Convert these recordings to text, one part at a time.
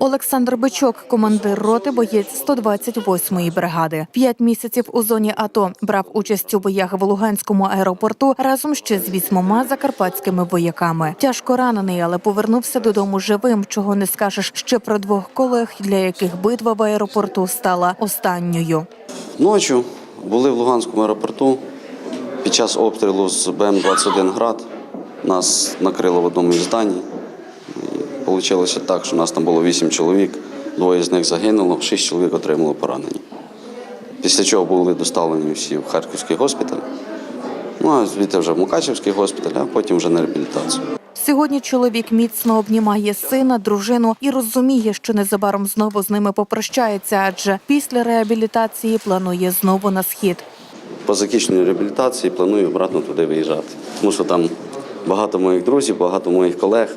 Олександр Бичок, командир роти, боєць 128-ї бригади. П'ять місяців у зоні АТО брав участь у боях в Луганському аеропорту разом ще з вісьмома закарпатськими вояками. Тяжко ранений, але повернувся додому живим. Чого не скажеш ще про двох колег, для яких битва в аеропорту стала останньою. Ночі були в Луганському аеропорту. Під час обстрілу з БМ-21 град нас накрило в одному із зданій. Вийшло так, що у нас там було 8 чоловік, двоє з них загинуло, 6 чоловік отримало поранення. Після чого були доставлені всі в Харківський госпіталь. Ну а звідти вже в Мукачівський госпіталь, а потім вже на реабілітацію. Сьогодні чоловік міцно обнімає сина, дружину і розуміє, що незабаром знову з ними попрощається, адже після реабілітації планує знову на схід. По закінченню реабілітації планую обратно туди виїжджати. Тому що там багато моїх друзів, багато моїх колег.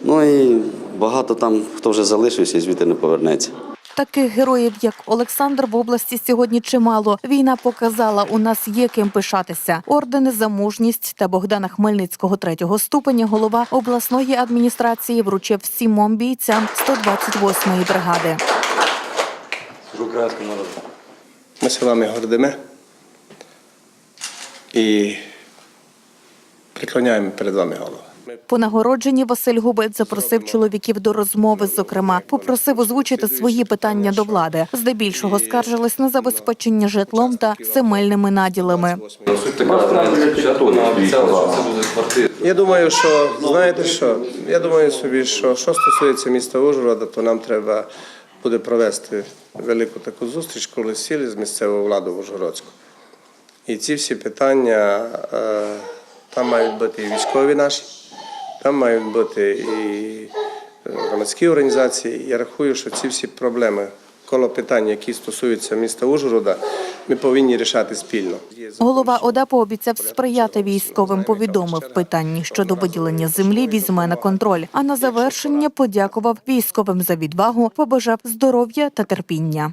Ну і багато там, хто вже залишився і звідти не повернеться. Таких героїв, як Олександр, в області сьогодні чимало. Війна показала, у нас є ким пишатися. Ордени за мужність та Богдана Хмельницького третього ступеня голова обласної адміністрації вручив всім бійцям 128-ї бригади. Служу українському народу. Ми з вами гордими і преклоняємо перед вами голову. По нагородженні Василь Губець запросив чоловіків до розмови. Зокрема, попросив озвучити свої питання до влади. Здебільшого скаржились на забезпечення житлом та земельними наділами. Я думаю, що знаєте що? Я думаю собі, що що стосується міста Ужгорода, то нам треба буде провести велику таку зустріч, коли сіли з місцевою владою в Ужгородську. І ці всі питання е, там мають бути і військові наші, там мають бути і е, громадські організації. Я рахую, що ці всі проблеми коло питань, які стосуються міста Ужгорода, ми повинні рішати спільно. Голова ОДА пообіцяв сприяти військовим. Повідомив питання щодо виділення землі візьме на контроль. А на завершення подякував військовим за відвагу, побажав здоров'я та терпіння.